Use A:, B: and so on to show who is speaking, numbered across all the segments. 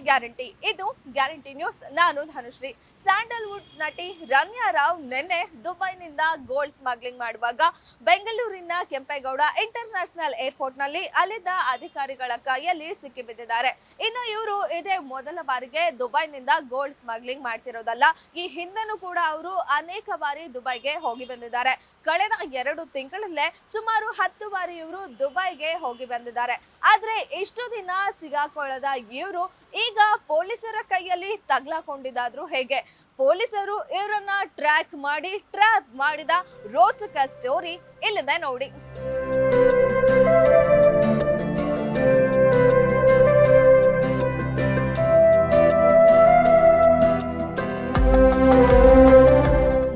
A: Guarantee. ಇದು guarantee news. ನಾನು Dhanushree. Sandalwood ನಟಿ ರಮ್ಯಾ ರಾವ್ ನಿನ್ನೆ ದುಬೈನಿಂದ ಗೋಲ್ಡ್ ಸ್ಮಗ್ಲಿಂಗ್ ಮಾಡುವಾಗ ಬೆಂಗಳೂರಿನ ಕೆಂಪೇಗೌಡ ಇಂಟರ್ ನ್ಯಾಷನಲ್ ಏರ್ಪೋರ್ಟ್ನಲ್ಲಿ ಅಲ್ಲಿದ್ದ ಅಧಿಕಾರಿಗಳ ಕೈಯಲ್ಲಿ ಸಿಕ್ಕಿಬಿದ್ದಿದ್ದಾರೆ. ಇನ್ನು ಇವರು ಇದೇ ಮೊದಲ ಬಾರಿಗೆ ದುಬೈನಿಂದ ಗೋಲ್ಡ್ ಸ್ಮಗ್ಲಿಂಗ್ ಮಾಡ್ತಿರೋದಲ್ಲ. ಈ ಹಿಂದೆನೂ ಕೂಡ ಅವರು ಅನೇಕ ಬಾರಿ ದುಬೈಗೆ ಹೋಗಿ ಬಂದಿದ್ದಾರೆ. ಕಳೆದ ಎರಡು ತಿಂಗಳಲ್ಲೇ ಸುಮಾರು ಹತ್ತು ಬಾರಿ ಇವರು ದುಬೈಗೆ ಹೋಗಿ ಬಂದಿದ್ದಾರೆ. ಆದ್ರೆ ಇಷ್ಟು ದಿನ ಸಿಗಾಕೊಳ್ಳದ ಇವರು ಈಗ ಪೊಲೀಸರ ಕೈಯಲ್ಲಿ ತಗ್ಲಾಕೊಂಡಿದ್ದಾದ್ರು. ಹೇಗೆ? ಪೊಲೀಸರು ಇವರನ್ನ ಟ್ರ್ಯಾಕ್ ಮಾಡಿ, ಟ್ರ್ಯಾಪ್ ಮಾಡಿದ ರೋಚಕ ಸ್ಟೋರಿ ಇಲ್ಲಿದೆ ನೋಡಿ.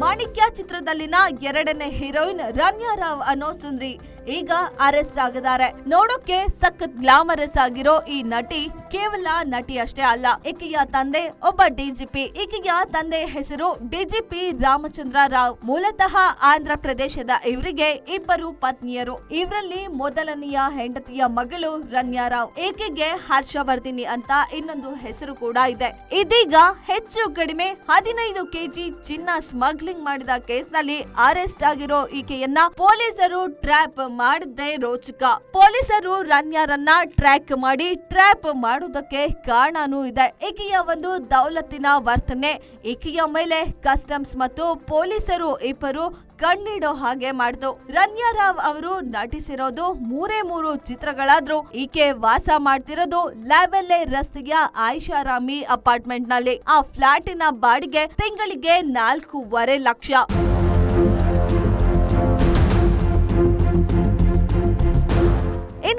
A: ಮಾಣಿಕ್ಯ ಚಿತ್ರದಲ್ಲಿನ ಎರಡನೇ ಹೀರೋಯಿನ್ ರಮ್ಯಾ ರಾವ್ ಅನ್ನೋ ಸುಂದ್ರಿ. ಈಗ ಅರೆಸ್ಟ್ ಆಗಿದ್ದಾರೆ ನೋಡೋಕೆ ಸಖತ್ ಗ್ಲಾಮರಸ್ ಆಗಿರೋ ಈ ನಟಿ ಕೇವಲ ನಟಿ ಅಷ್ಟೇ ಅಲ್ಲ, ಈಕೆಯ ತಂದೆ ಒಬ್ಬ ಡಿಜಿಪಿ ಈಕೆಯ ತಂದೆ ಹೆಸರು ಡಿಜಿಪಿ ರಾಮಚಂದ್ರ ರಾವ್. ಮೂಲತಃ ಆಂಧ್ರ ಪ್ರದೇಶದ ಇವರಿಗೆ ಇಬ್ಬರು ಪತ್ನಿಯರು. ಇವರಲ್ಲಿ ಮೊದಲನೆಯ ಹೆಂಡತಿಯ ಮಗಳು ರನ್ಯಾ ರಾವ್. ಈಕೆಗೆ ಹರ್ಷವರ್ಧಿನಿ ಅಂತ ಇನ್ನೊಂದು ಹೆಸರು ಕೂಡ ಇದೆ. ಇದೀಗ ಹೆಚ್ಚು ಕಡಿಮೆ ಹದಿನೈದು ಕೆಜಿ ಚಿನ್ನ ಸ್ಮಗ್ಲಿಂಗ್ ಮಾಡಿದ ಕೇಸ್ನಲ್ಲಿ ಅರೆಸ್ಟ್ ಆಗಿರೋ ಈಕೆಯನ್ನ ಪೊಲೀಸರು ಟ್ರ್ಯಾಪ್ ಮಾಡಿದ್ದೇ ರೋಚಕ. ಪೊಲೀಸರು ರನ್ಯಾರನ್ನ ಟ್ರ್ಯಾಕ್ ಮಾಡಿ ಟ್ರ್ಯಾಪ್ ಮಾಡುವುದಕ್ಕೆ ಕಾರಣನೂ ಇದೆ. ಈಕೆಯ ಒಂದು ದೌಲತ್ತಿನ ವರ್ತನೆ. ಈಕೆಯ ಮೇಲೆ ಕಸ್ಟಮ್ಸ್ ಮತ್ತು ಪೊಲೀಸರು ಇಬ್ಬರು ಕಣ್ಣಿಡೋ ಹಾಗೆ ಮಾಡಿದ್ರು ರನ್ಯಾ ರಾವ್ ಅವರು ನಟಿಸಿರೋದು ಮೂರೇ ಮೂರು ಚಿತ್ರಗಳಾದ್ರೂ ಈಕೆ ವಾಸ ಮಾಡ್ತಿರೋದು ಲ್ಯಾವೆಲ್ಲೆ ರಸ್ತೆಯ ಆಯಿಷಾರಾಮಿ ಅಪಾರ್ಟ್ಮೆಂಟ್ನಲ್ಲಿ ಆ ಫ್ಲಾಟಿನ ಬಾಡಿಗೆ ತಿಂಗಳಿಗೆ ನಾಲ್ಕೂವರೆ ಲಕ್ಷ.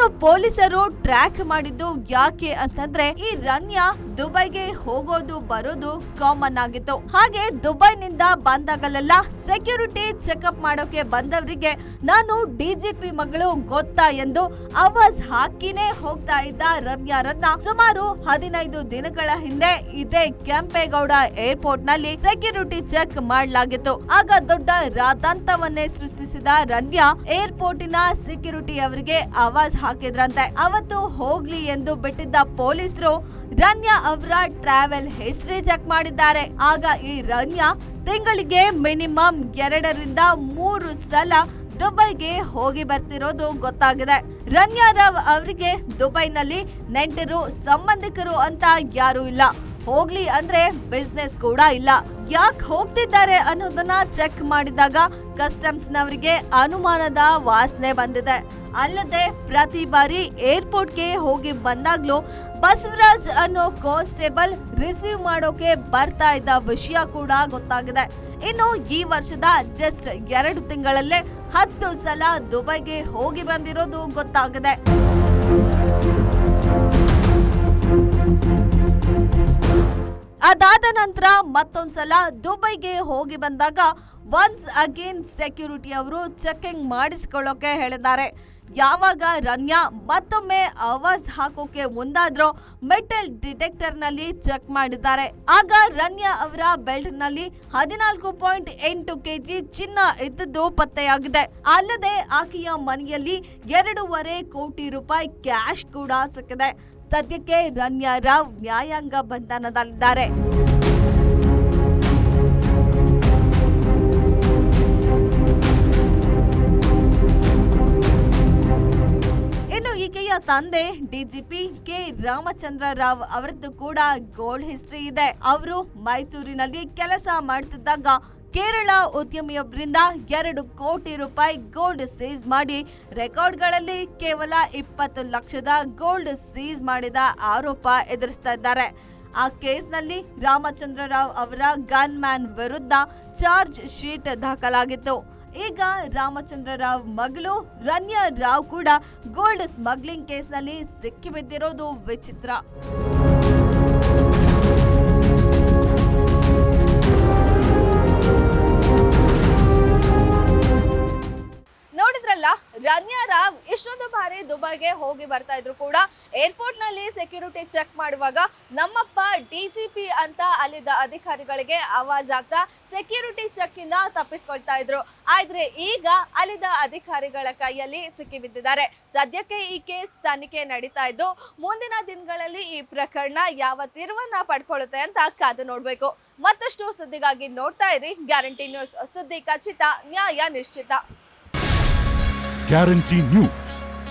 A: ಇನ್ನು ಪೊಲೀಸರು ಟ್ರ್ಯಾಕ್ ಮಾಡಿದ್ದು ಯಾಕೆ ಅಂತಂದ್ರೆ ಈ ರನ್ಯಾ ದುಬೈಗೆ ಹೋಗೋದು ಬರೋದು ಕಾಮನ್ ಆಗಿತ್ತು. ಹಾಗೆ ದುಬೈನಿಂದ ಬಂದಾಗಲೆಲ್ಲ ಸೆಕ್ಯೂರಿಟಿ ಚೆಕ್ಅಪ್ ಮಾಡೋಕೆ ಬಂದವರಿಗೆ ನಾನು ಡಿಜಿಪಿ ಮಗಳು ಗೊತ್ತಾ ಎಂದು ಆವಾಜ್ ಹಾಕಿನೇ ಹೋಗ್ತಾ ಇದ್ದ ರಮ್ಯಾರನ್ನ ಸುಮಾರು ಹದಿನೈದು ದಿನಗಳ ಹಿಂದೆ ಇದೇ ಕೆಂಪೇಗೌಡ ಏರ್ಪೋರ್ಟ್ನಲ್ಲಿ ಸೆಕ್ಯೂರಿಟಿ ಚೆಕ್ ಮಾಡಲಾಗಿತ್ತು. ಆಗ ದೊಡ್ಡ ರಾತಾಂತವನ್ನೇ ಸೃಷ್ಟಿಸಿದ ರನ್ಯಾ ಏರ್ಪೋರ್ಟಿನ ಸೆಕ್ಯೂರಿಟಿ ಅವರಿಗೆ ಆವಾಜ್ ಹಾಕಿದ್ರಂತೆ. ಅವತ್ತು ಹೋಗ್ಲಿ ಎಂದು ಬಿಟ್ಟಿದ್ದ ಪೊಲೀಸರು ರನ್ಯಾ ಅವರ ಟ್ರಾವೆಲ್ ಹಿಸ್ಟ್ರಿ ಚೆಕ್ ಮಾಡಿದ್ದಾರೆ. ಆಗ ಈ ರನ್ಯಾ ತಿಂಗಳಿಗೆ ಮಿನಿಮಮ್ ಎರಡರಿಂದ ಮೂರು ಸಲ ದುಬೈಗೆ ಹೋಗಿ ಬರ್ತಿರೋದು ಗೊತ್ತಾಗಿದೆ. ರನ್ಯಾ ರಾವ್ ಅವರಿಗೆ ದುಬೈನಲ್ಲಿ ನೆಂಟರು, ಸಂಬಂಧಿಕರು ಅಂತ ಯಾರು ಇಲ್ಲ. ಹೋಗ್ಲಿ ಅಂದ್ರೆ ಬಿಸ್ನೆಸ್ ಕೂಡ ಇಲ್ಲ. ಯಾಕೆ ಹೋಗ್ತಿದ್ದಾರೆ ಅನ್ನೋದನ್ನ ಚೆಕ್ ಮಾಡಿದಾಗ ಕಸ್ಟಮ್ಸ್ ನವರಿಗೆ ಅನುಮಾನದ ವಾಸನೆ ಬಂದಿದೆ. ಅಲ್ಲದೆ ಪ್ರತಿ ಬಾರಿ ಏರ್ಪೋರ್ಟ್ಗೆ ಹೋಗಿ ಬಂದಾಗ್ಲೂ ಬಸವರಾಜ್ ಅನ್ನೋ ಕಾನ್ಸ್ಟೇಬಲ್ ರಿಸೀವ್ ಮಾಡೋಕೆ ಬರ್ತಾ ಇದ್ದ ವಿಷಯ ಕೂಡ ಗೊತ್ತಾಗಿದೆ. ಇನ್ನು ಈ ವರ್ಷದ ಜಸ್ಟ್ ಎರಡು ತಿಂಗಳಲ್ಲೇ ಹತ್ತು ಸಲ ದುಬೈಗೆ ಹೋಗಿ ಬಂದಿರೋದು ಗೊತ್ತಾಗಿದೆ. ಅದಾದ ನಂತರ ಮತ್ತೊಂದ್ಸಲ ದುಬೈಗೆ ಹೋಗಿ ಬಂದಾಗ ಒನ್ಸ್ ಅಗೇನ್ ಸೆಕ್ಯೂರಿಟಿ ಅವರು ಚೆಕಿಂಗ್ ಮಾಡಿಸ್ಕೊಳ್ಳೋಕೆ ಹೇಳಿದ್ದಾರೆ. ಯಾವಾಗ ರನ್ಯಾ ಮತ್ತೊಮ್ಮೆ ಆವಾಜ್ ಹಾಕೋಕೆ ಮುಂದಾದ್ರೋ ಮೆಟಲ್ ಡಿಟೆಕ್ಟರ್ನಲ್ಲಿ ಚೆಕ್ ಮಾಡಿದ್ದಾರೆ. ಆಗ ರನ್ಯಾ ಅವರ ಬೆಲ್ಟ್ನಲ್ಲಿ ಹದಿನಾಲ್ಕು ಪಾಯಿಂಟ್ ಎಂಟು ಕೆಜಿ ಚಿನ್ನ ಇದ್ದದ್ದು ಪತ್ತೆಯಾಗಿದೆ. ಅಲ್ಲದೆ ಆಕೆಯ ಮನೆಯಲ್ಲಿ ಎರಡೂವರೆ ಕೋಟಿ ರೂಪಾಯಿ ಕ್ಯಾಶ್ ಕೂಡ ಸಿಕ್ಕಿದೆ. ಸದ್ಯಕ್ಕೆ ರನ್ಯಾ ರಾವ್ ನ್ಯಾಯಾಂಗ ಬಂಧನದಲ್ಲಿದ್ದಾರೆ. ಇನ್ನು ಈಕೆಯ ತಂದೆ ಡಿಜಿಪಿ ಕೆ ರಾಮಚಂದ್ರ ರಾವ್ ಅವರದ್ದು ಕೂಡ ಗೋಲ್ಡ್ ಹಿಸ್ಟ್ರಿ ಇದೆ. ಅವರು ಮೈಸೂರಿನಲ್ಲಿ ಕೆಲಸ ಮಾಡ್ತಿದ್ದಾಗ ಕೇರಳ ಉದ್ಯಮಿಯೊಬ್ಬರಿಂದ ಎರಡು ಕೋಟಿ ರೂಪಾಯಿ ಗೋಲ್ಡ್ ಸೀಸ್ ಮಾಡಿ ರೆಕಾರ್ಡ್ಗಳಲ್ಲಿ ಕೇವಲ ಇಪ್ಪತ್ತು ಲಕ್ಷದ ಗೋಲ್ಡ್ ಸೀಸ್ ಮಾಡಿದ ಆರೋಪ ಎದುರಿಸ್ತಾ ಇದ್ದಾರೆ. ಆ ಕೇಸ್ನಲ್ಲಿ ರಾಮಚಂದ್ರ ರಾವ್ ಅವರ ಗನ್ ಮ್ಯಾನ್ ವಿರುದ್ಧ ಚಾರ್ಜ್ ಶೀಟ್ ದಾಖಲಾಗಿತ್ತು. ಈಗ ರಾಮಚಂದ್ರ ರಾವ್ ಮಗಳು ರನ್ಯಾ ರಾವ್ ಕೂಡ ಗೋಲ್ಡ್ ಸ್ಮಗ್ಲಿಂಗ್ ಕೇಸ್ನಲ್ಲಿ ಸಿಕ್ಕಿಬಿದ್ದಿರೋದು ವಿಚಿತ್ರ.
B: ಹೋಗಿ ಬರ್ತಾ ಇದ್ರು ಕೂಡ. ಏರ್ಪೋರ್ಟ್ನಲ್ಲಿ ಸೆಕ್ಯೂರಿಟಿ ಚೆಕ್ ಮಾಡುವಾಗ ನಮ್ಮಪ್ಪ ಡಿಜಿಪಿ ಅಂತ ಅಲ್ಲಿದ್ದ ಅಧಿಕಾರಿಗಳಿಗೆ ಆವಾಜ್ ಆಗ್ತಾ ಸೆಕ್ಯೂರಿಟಿ ಚೆಕ್ ಇಂದ ತಪ್ಪಿಸ್ಕೊಳ್ತಾ ಇದ್ರು. ಆದ್ರೆ ಈಗ ಅಲ್ಲಿದ್ದ ಅಧಿಕಾರಿಗಳ ಕೈಯಲ್ಲಿ ಸಿಕ್ಕಿ ಬಿದ್ದಿದ್ದಾರೆ. ಸದ್ಯಕ್ಕೆ ಈ ಕೇಸ್ ತನಿಖೆ ನಡೀತಾ ಇದ್ದು ಮುಂದಿನ ದಿನಗಳಲ್ಲಿ ಈ ಪ್ರಕರಣ ಯಾವ ತಿರುವನ್ನ ಪಡ್ಕೊಳ್ಳುತ್ತೆ ಅಂತ ಕಾದು ನೋಡ್ಬೇಕು. ಮತ್ತಷ್ಟು ಸುದ್ದಿಗಾಗಿ ನೋಡ್ತಾ ಇರಿ. ಗ್ಯಾರಂಟಿ ನ್ಯೂಸ್ ಸುದ್ದಿ ಖಚಿತ, ನ್ಯಾಯ ನಿಶ್ಚಿತ.
C: Guarantee news